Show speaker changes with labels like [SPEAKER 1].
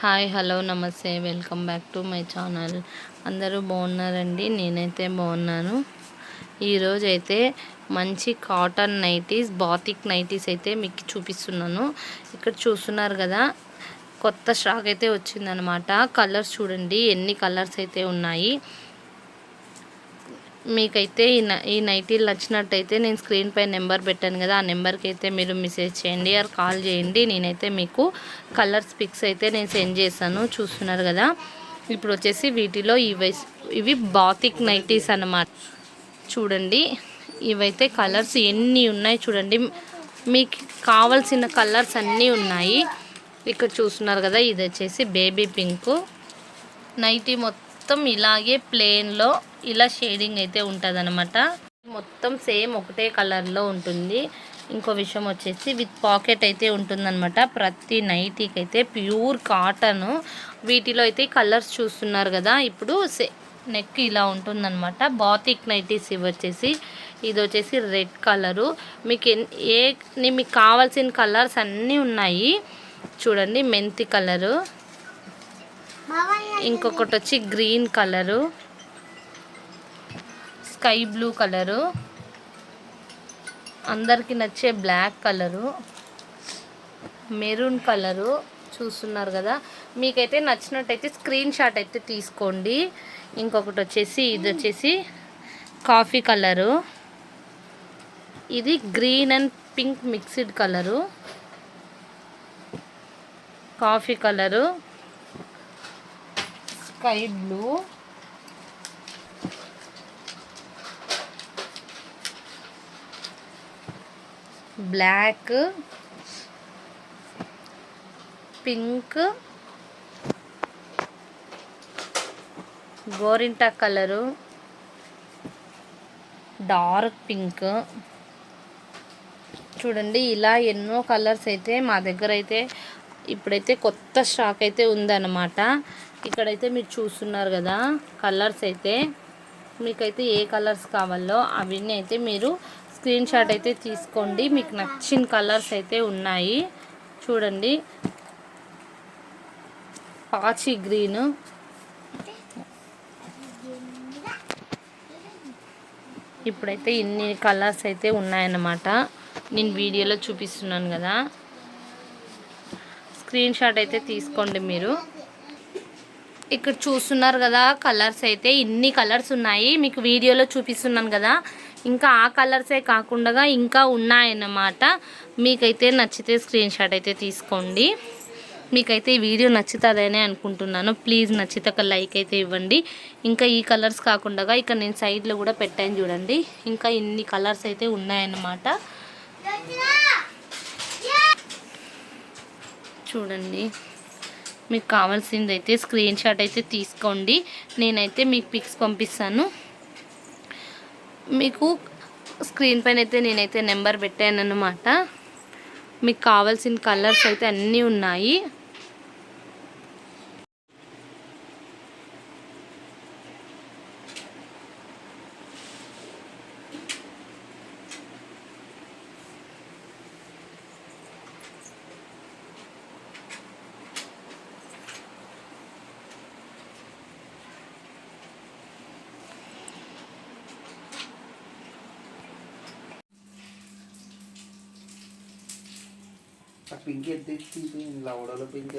[SPEAKER 1] Hi hello నమస్తే welcome back to my channel. అందరూ బాగున్నారండి? నేనైతే బాగున్నాను. ఈరోజు అయితే మంచి కాటన్ నైటీస్ బాతిక్ నైటీస్ అయితే మీకు చూపిస్తున్నాను. ఇక్కడ చూస్తున్నారు కదా కొత్త స్టాక్ అయితే వచ్చిందనమాట. కలర్స్ చూడండి ఎన్ని కలర్స్ అయితే ఉన్నాయి. మీకైతే ఈ ఈ నైటీలు నచ్చినట్టయితే నేను స్క్రీన్ పై నెంబర్ పెట్టాను కదా ఆ నెంబర్కి అయితే మీరు మెసేజ్ చేయండి ఆర్ కాల్ చేయండి. నేనైతే మీకు కలర్స్ పిక్స్ అయితే నేను సెండ్ చేశాను. చూస్తున్నారు కదా? ఇప్పుడు వచ్చేసి వీటిలో ఇవి ఇవి బాతిక్ నైటీస్ అన్నమాట. చూడండి ఇవైతే కలర్స్ ఎన్ని ఉన్నాయి చూడండి. మీకు కావాల్సిన కలర్స్ అన్నీ ఉన్నాయి. ఇక్కడ చూస్తున్నారు కదా ఇది వచ్చేసి బేబీ పింక్. నైటీ మొత్తం మొత్తం ఇలాగే ప్లేన్లో ఇలా షేడింగ్ అయితే ఉంటుంది అనమాట మొత్తం సేమ్ ఒకటే కలర్లో ఉంటుంది. ఇంకో విషయం వచ్చేసి విత్ పాకెట్ అయితే ఉంటుందన్నమాట. ప్రతి నైటీకి అయితే ప్యూర్ కాటన్ వీటిలో అయితే కలర్స్ చూస్తున్నారు కదా. ఇప్పుడు నెక్ ఇలా ఉంటుందన్నమాట. బాతిక్ నైటీస్ ఇవి వచ్చేసి ఇది వచ్చేసి రెడ్ కలరు మీకు ఏ మీకు కావాల్సిన కలర్స్ అన్నీ ఉన్నాయి. చూడండి మెంతి కలరు ఇంకొకటి వచ్చి green colour. Sky blue colour. అందరికి నచ్చే బ్లాక్ కలరు. మెరూన్ కలరు చూస్తున్నారు కదా. మీకైతే నచ్చినట్టయితే స్క్రీన్ షాట్ అయితే తీసుకోండి. ఇంకొకటి వచ్చేసి ఇది వచ్చేసి కాఫీ కలరు. ఇది green and pink mixed colour. Coffee colour. Sky blue black pink గోరింటా colour dark pink. చూడండి ఇలా ఎన్నో కలర్స్ అయితే మా దగ్గర అయితే ఇప్పుడైతే కొత్త స్టాక్ అయితే ఉందన్నమాట. ఇక్కడైతే మీరు చూస్తున్నారు కదా కలర్స్ అయితే. మీకైతే ఏ కలర్స్ కావాలో అవన్నీ అయితే మీరు స్క్రీన్ షాట్ అయితే తీసుకోండి. మీకు నచ్చిన కలర్స్ అయితే ఉన్నాయి. చూడండి. పాచి గ్రీన్. ఇప్పుడైతే ఇన్ని కలర్స్ అయితే ఉన్నాయన్నమాట. నేను వీడియోలో చూపిస్తున్నాను కదా. స్క్రీన్ షాట్ అయితే తీసుకోండి మీరు. ఇక్కడ చూస్తున్నారు కదా కలర్స్ అయితే ఇన్ని కలర్స్ ఉన్నాయి. మీకు వీడియోలో చూపిస్తున్నాను కదా. ఇంకా ఆ కలర్సే కాకుండా ఇంకా ఉన్నాయన్నమాట. మీకైతే నచ్చితే స్క్రీన్ షాట్ అయితే తీసుకోండి. మీకైతే ఈ వీడియో నచ్చుతుందనే అనుకుంటున్నాను. ప్లీజ్ నచ్చితే ఒక లైక్ అయితే ఇవ్వండి. ఇంకా ఈ కలర్స్ కాకుండా ఇక్కడ నేను సైడ్లో కూడా పెట్టాను చూడండి. ఇంకా ఇన్ని కలర్స్ అయితే ఉన్నాయన్నమాట. చూడండి. మీకు కావాల్సింది అయితే స్క్రీన్ షాట్ అయితే తీసుకోండి. నేనైతే మీకు పిక్స్ పంపిస్తాను. మీకు స్క్రీన్ పైన అయితే నేనైతే నెంబర్ పెట్టాను అనమాట మీకు కావాల్సిన కలర్స్ అయితే అన్నీ ఉన్నాయి.
[SPEAKER 2] पिंकी एवड़ो पिंक